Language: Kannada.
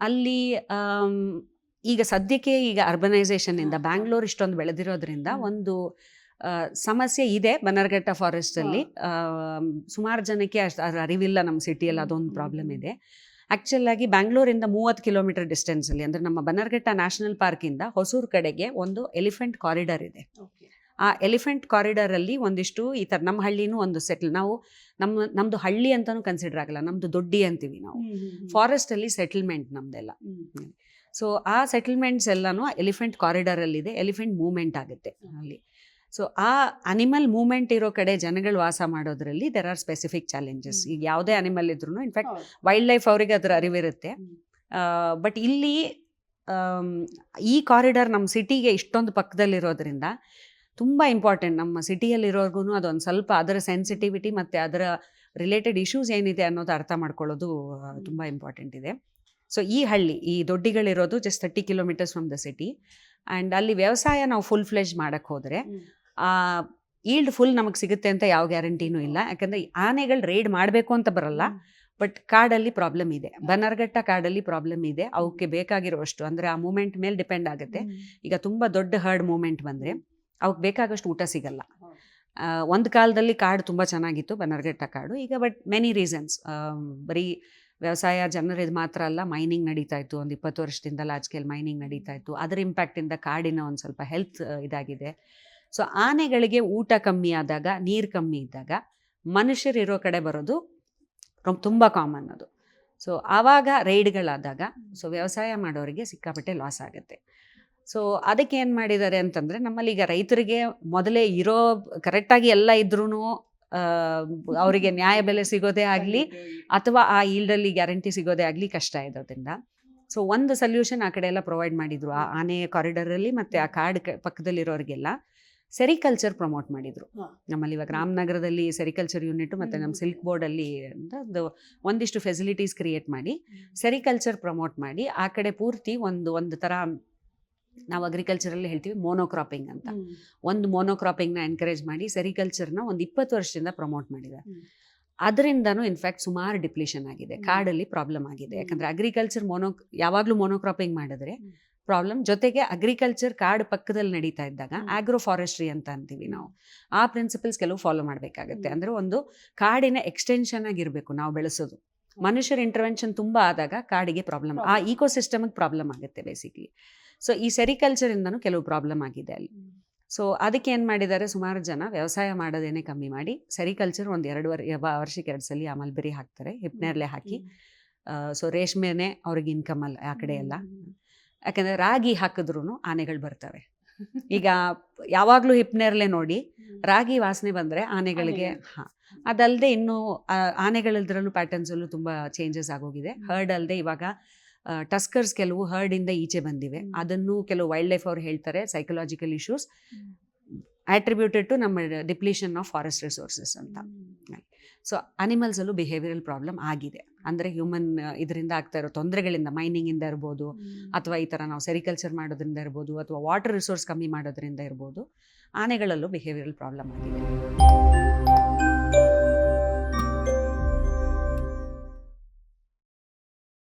ಅಲ್ಲಿ ಈಗ ಸದ್ಯಕ್ಕೆ ಈಗ ಅರ್ಬನೈಸೇಷನ್ ಇಂದ ಹಾ. ಬ್ಯಾಂಗ್ಳೂರ್ ಇಷ್ಟೊಂದು ಬೆಳೆದಿರೋದ್ರಿಂದ ಒಂದು ಸಮಸ್ಯೆ ಇದೆ ಬನ್ನರ್ಘಟ್ಟ ಫಾರೆಸ್ಟ್ ಅಲ್ಲಿ. ಸುಮಾರು ಜನಕ್ಕೆ ಅಷ್ಟು ಅರಿವಿಲ್ಲ ನಮ್ಮ ಸಿಟಿಯಲ್ಲಿ ಅದೊಂದು ಪ್ರಾಬ್ಲಮ್ ಇದೆ. ಆ್ಯಕ್ಚುಲಾಗಿ ಬ್ಯಾಂಗ್ಳೂರಿಂದ ಮೂವತ್ತು ಕಿಲೋಮೀಟರ್ ಡಿಸ್ಟೆನ್ಸಲ್ಲಿ ಅಲ್ಲಿ ಅಂದ್ರೆ ನಮ್ಮ ಬನ್ನರ್ಘಟ್ಟ ನ್ಯಾಷನಲ್ ಪಾರ್ಕ್ ಇಂದ ಹೊಸೂರು ಕಡೆಗೆ ಒಂದು ಎಲಿಫೆಂಟ್ ಕಾರಿಡಾರ್ ಇದೆ. ಆ ಎಲಿಫೆಂಟ್ ಕಾರಿಡಾರಲ್ಲಿ ಒಂದಿಷ್ಟು ಈ ಥರ ನಮ್ಮ ಹಳ್ಳಿನೂ ಒಂದು ಸೆಟ್ಲ್ ನಾವು ನಮ್ಮ ನಮ್ದು ಹಳ್ಳಿ ಅಂತಲೂ ಕನ್ಸಿಡರ್ ಆಗಲ್ಲ ನಮ್ದು ದೊಡ್ಡಿ ಅಂತೀವಿ ನಾವು. ಫಾರೆಸ್ಟಲ್ಲಿ ಸೆಟಲ್ಮೆಂಟ್ ನಮ್ಮದೆಲ್ಲ ಸೊ ಆ ಸೆಟಲ್ಮೆಂಟ್ಸ್ ಎಲ್ಲಾನು ಎಲಿಫೆಂಟ್ ಕಾರಿಡಾರಲ್ಲಿದೆ ಅಲ್ಲಿ ಇದೆ ಎಲಿಫೆಂಟ್ ಮೂವ್ಮೆಂಟ್ ಆಗುತ್ತೆ ಅಲ್ಲಿ. ಸೊ ಆ ಅನಿಮಲ್ ಮೂವ್ಮೆಂಟ್ ಇರೋ ಕಡೆ ಜನಗಳು ವಾಸ ಮಾಡೋದ್ರಲ್ಲಿ ದೆರ್ ಆರ್ ಸ್ಪೆಸಿಫಿಕ್ ಚಾಲೆಂಜಸ್. ಈಗ ಯಾವುದೇ ಅನಿಮಲ್ ಇದ್ರೂ ಇನ್ಫ್ಯಾಕ್ಟ್ ವೈಲ್ಡ್ ಲೈಫ್ ಅವರಿಗೆ ಅದರ ಅರಿವಿರುತ್ತೆ. ಬಟ್ ಇಲ್ಲಿ ಈ ಕಾರಿಡಾರ್ ನಮ್ಮ ಸಿಟಿಗೆ ಇಷ್ಟೊಂದು ಪಕ್ಕದಲ್ಲಿರೋದ್ರಿಂದ ತುಂಬ ಇಂಪಾರ್ಟೆಂಟ್ ನಮ್ಮ ಸಿಟಿಯಲ್ಲಿರೋರ್ಗು ಅದೊಂದು ಸ್ವಲ್ಪ ಅದರ ಸೆನ್ಸಿಟಿವಿಟಿ ಮತ್ತು ಅದರ ರಿಲೇಟೆಡ್ ಇಶ್ಯೂಸ್ ಏನಿದೆ ಅನ್ನೋದು ಅರ್ಥ ಮಾಡ್ಕೊಳ್ಳೋದು ತುಂಬ ಇಂಪಾರ್ಟೆಂಟ್ ಇದೆ. ಸೊ ಈ ಹಳ್ಳಿ ಈ ದೊಡ್ಡಿಗಳಿರೋದು just thirty kilometres from the city and ಅಲ್ಲಿ ವ್ಯವಸಾಯ ನಾವು ಫುಲ್ ಫ್ಲೆಜ್ ಮಾಡೋಕ್ಕೆ ಹೋದರೆ ಈಲ್ಡ್ ಫುಲ್ ನಮಗೆ ಸಿಗುತ್ತೆ ಅಂತ ಯಾವ ಗ್ಯಾರಂಟಿನೂ ಇಲ್ಲ. ಯಾಕಂದರೆ ಆನೆಗಳು ರೇಡ್ ಮಾಡಬೇಕು ಅಂತ ಬರಲ್ಲ. ಬಟ್ ಕಾಡಲ್ಲಿ ಪ್ರಾಬ್ಲಮ್ ಇದೆ. ಬನರ್ಘಟ್ಟ ಕಾಡಲ್ಲಿ ಪ್ರಾಬ್ಲಮ್ ಇದೆ. ಅವಕ್ಕೆ ಬೇಕಾಗಿರುವಷ್ಟು. ಅಂದರೆ ಆ ಮೂಮೆಂಟ್ ಮೇಲೆ ಡಿಪೆಂಡ್ ಆಗುತ್ತೆ. ಈಗ ತುಂಬ ದೊಡ್ಡ ಹರ್ಡ್ ಮೂಮೆಂಟ್ ಬಂದರೆ ಅವಕ್ಕೆ ಬೇಕಾಗಷ್ಟು ಊಟ ಸಿಗಲ್ಲ. ಒಂದು ಕಾಲದಲ್ಲಿ ಕಾಡು ತುಂಬ ಚೆನ್ನಾಗಿತ್ತು ಬನ್ನರ್ಘಟ್ಟ ಕಾಡು. ಈಗ ಬಟ್ ಮೆನಿ ರೀಸನ್ಸ್ ಬರೀ ವ್ಯವಸಾಯ ಜನರಿದು ಮಾತ್ರ ಅಲ್ಲ ಮೈನಿಂಗ್ ನಡೀತಾ ಇತ್ತು. ಒಂದು ಇಪ್ಪತ್ತು ವರ್ಷದಿಂದ ಲಾರ್ಜ್ ಸ್ಕೇಲ್ ಮೈನಿಂಗ್ ನಡೀತಾ ಇತ್ತು. ಅದರ ಇಂಪ್ಯಾಕ್ಟಿಂದ ಕಾಡಿನ ಒಂದು ಸ್ವಲ್ಪ ಹೆಲ್ತ್ ಇದಾಗಿದೆ. ಸೊ ಆನೆಗಳಿಗೆ ಊಟ ಕಮ್ಮಿ ಆದಾಗ ನೀರು ಕಮ್ಮಿ ಇದ್ದಾಗ ಮನುಷ್ಯರಿರೋ ಕಡೆ ಬರೋದು ತುಂಬ ಕಾಮನ್ ಅದು. ಸೊ ಆವಾಗ ರೈಡ್ಗಳಾದಾಗ ಸೊ ವ್ಯವಸಾಯ ಮಾಡೋರಿಗೆ ಸಿಕ್ಕಾಪಟ್ಟೆ ಲಾಸ್ ಆಗುತ್ತೆ. ಸೊ ಅದಕ್ಕೆ ಏನು ಮಾಡಿದ್ದಾರೆ ಅಂತಂದರೆ ನಮ್ಮಲ್ಲಿ ಈಗ ರೈತರಿಗೆ ಮೊದಲೇ ಇರೋ ಕರೆಕ್ಟಾಗಿ ಎಲ್ಲ ಇದ್ರೂ ಅವರಿಗೆ ನ್ಯಾಯ ಬೆಲೆ ಸಿಗೋದೇ ಆಗಲಿ ಅಥವಾ ಆ ಈಲ್ಡಲ್ಲಿ ಗ್ಯಾರಂಟಿ ಸಿಗೋದೇ ಆಗಲಿ ಕಷ್ಟ ಇರೋದ್ರಿಂದ. ಸೊ ಒಂದು ಸೊಲ್ಯೂಷನ್ ಆ ಕಡೆ ಎಲ್ಲ ಪ್ರೊವೈಡ್ ಮಾಡಿದ್ರು. ಆ ಆನೆ ಕಾರಿಡಾರಲ್ಲಿ ಮತ್ತು ಆ ಕಾರ್ಡ್ ಪಕ್ಕದಲ್ಲಿರೋರಿಗೆಲ್ಲ ಸೆರಿಕಲ್ಚರ್ ಪ್ರಮೋಟ್ ಮಾಡಿದ್ರು. ನಮ್ಮಲ್ಲಿ ಇವಾಗ ರಾಮನಗರದಲ್ಲಿ ಸೆರಿಕಲ್ಚರ್ ಯೂನಿಟ್ ಮತ್ತೆ ನಮ್ಮ. ಸಿಲ್ಕ್ ಬೋರ್ಡಲ್ಲಿ ಒಂದು ಒಂದಿಷ್ಟು ಫೆಸಿಲಿಟೀಸ್ ಕ್ರಿಯೇಟ್ ಮಾಡಿ ಸೆರಿಕಲ್ಚರ್ ಪ್ರಮೋಟ್ ಮಾಡಿ ಆ ಕಡೆ ಪೂರ್ತಿ ಒಂದು ಒಂದು ಥರ ನಾವು ಅಗ್ರಿಕಲ್ಚರಲ್ಲಿ ಹೇಳ್ತೀವಿ ಮೋನೋಕ್ರಾಪಿಂಗ್ ಅಂತ ಒಂದು ಮೋನೋಕ್ರಾಪಿಂಗ್ನ ಎನ್ಕರೇಜ್ ಮಾಡಿ ಸೆರಿಕಲ್ಚರ್ನ ಒಂದು ಇಪ್ಪತ್ತು ವರ್ಷದಿಂದ ಪ್ರಮೋಟ್ ಮಾಡಿದ್ದಾರೆ. ಅದರಿಂದನೂ ಇನ್ಫ್ಯಾಕ್ಟ್ ಸುಮಾರು ಡಿಪ್ಲೇಷನ್ ಆಗಿದೆ. ಕಾಡಲ್ಲಿ ಪ್ರಾಬ್ಲಮ್ ಆಗಿದೆ. ಯಾಕಂದರೆ ಅಗ್ರಿಕಲ್ಚರ್ ಮೋನೋ ಯಾವಾಗಲೂ ಮೋನೋಕ್ರಾಪಿಂಗ್ ಮಾಡಿದ್ರೆ ಪ್ರಾಬ್ಲಮ್ ಜೊತೆಗೆ ಅಗ್ರಿಕಲ್ಚರ್ ಕಾಡು ಪಕ್ಕದಲ್ಲಿ ನಡೀತಾ ಇದ್ದಾಗ. ಆಗ್ರೋ ಫಾರೆಸ್ಟ್ರಿ ಅಂತ ಅಂತೀವಿ ನಾವು ಆ ಪ್ರಿನ್ಸಿಪಲ್ಸ್ ಕೆಲವು ಫಾಲೋ ಮಾಡಬೇಕಾಗುತ್ತೆ. ಅಂದರೆ ಒಂದು ಕಾಡಿನ ಎಕ್ಸ್ಟೆನ್ಷನ್ ಆಗಿರಬೇಕು ನಾವು ಬೆಳೆಸೋದು ಮನುಷ್ಯರ ಇಂಟರ್ವೆನ್ಷನ್ ತುಂಬ ಆದಾಗ ಕಾಡಿಗೆ ಪ್ರಾಬ್ಲಮ್ ಆ ಈಕೋಸಿಸ್ಟಮ್ಗೆ ಪ್ರಾಬ್ಲಮ್ ಆಗುತ್ತೆ ಬೇಸಿಕಲಿ ಸೊ ಈ ಸೆರಿಕಲ್ಚರಿಂದನೂ ಕೆಲವು ಪ್ರಾಬ್ಲಮ್ ಆಗಿದೆ ಅಲ್ಲಿ. ಸೊ ಅದಕ್ಕೆ ಏನು ಮಾಡಿದ್ದಾರೆ? ಸುಮಾರು ಜನ ವ್ಯವಸಾಯ ಮಾಡೋದೇನೆ ಕಮ್ಮಿ ಮಾಡಿ ಸೆರಿಕಲ್ಚರ್ ಒಂದು ಎರಡು ವರ್ ವರ್ಷಕ್ಕೆ ಎರಡು ಸಲ ಆ ಮಲ್ಬೆರಿ ಹಾಕ್ತಾರೆ ಹಿಪ್ನೇರ್ಲೆ ಹಾಕಿ. ಸೊ ರೇಷ್ಮೆನೆ ಅವ್ರಿಗೆ ಇನ್ಕಮ್ ಅಲ್ಲ ಆ ಕಡೆ ಎಲ್ಲ. ಯಾಕಂದರೆ ರಾಗಿ ಹಾಕಿದ್ರೂ ಆನೆಗಳು ಬರ್ತವೆ. ಈಗ ಯಾವಾಗಲೂ ಹಿಪ್ನೇರ್ಲೆ ನೋಡಿ ರಾಗಿ ವಾಸನೆ ಬಂದರೆ ಆನೆಗಳಿಗೆ ಆನೆಗಳು. ಹಾಂ. ಅದಲ್ಲದೆ ಇನ್ನು ಆನೆಗಳದ್ರಲ್ಲೂ ಪ್ಯಾಟರ್ನ್ಸಲ್ಲೂ ತುಂಬ ಚೇಂಜಸ್ ಆಗೋಗಿದೆ. ಹರ್ಡ್ ಅಲ್ಲದೆ ಇವಾಗ ಟಸ್ಕರ್ಸ್ ಕೆಲವು ಹರ್ಡಿಂದ ಈಚೆ ಬಂದಿವೆ. ಅದನ್ನು ಕೆಲವು ವೈಲ್ಡ್ ಲೈಫ್ ಅವ್ರು ಹೇಳ್ತಾರೆ ಸೈಕಲಾಜಿಕಲ್ ಇಶ್ಯೂಸ್ ಆಟ್ರಿಬ್ಯೂಟೆಡ್ ಟು ನಮ್ಮ ಡಿಪ್ಲೀಷನ್ ಆಫ್ ಫಾರೆಸ್ಟ್ ರಿಸೋರ್ಸಸ್ ಅಂತ. ಸೊ ಅನಿಮಲ್ಸಲ್ಲೂ ಬಿಹೇವಿಯರಲ್ ಪ್ರಾಬ್ಲಮ್ ಆಗಿದೆ. ಅಂದರೆ ಹ್ಯೂಮನ್ ಇದರಿಂದ ಆಗ್ತಾ ಇರೋ ತೊಂದರೆಗಳಿಂದ ಮೈನಿಂಗಿಂದ ಇರ್ಬೋದು ಅಥವಾ ಈ ಥರ ನಾವು ಸೆರಿಕಲ್ಚರ್ ಮಾಡೋದ್ರಿಂದ ಇರ್ಬೋದು ಅಥವಾ ವಾಟರ್ ರಿಸೋರ್ಸ್ ಕಮ್ಮಿ ಮಾಡೋದ್ರಿಂದ ಇರ್ಬೋದು ಆನೆಗಳಲ್ಲೂ ಬಿಹೇವಿಯರಲ್ ಪ್ರಾಬ್ಲಮ್ ಆಗಿದೆ.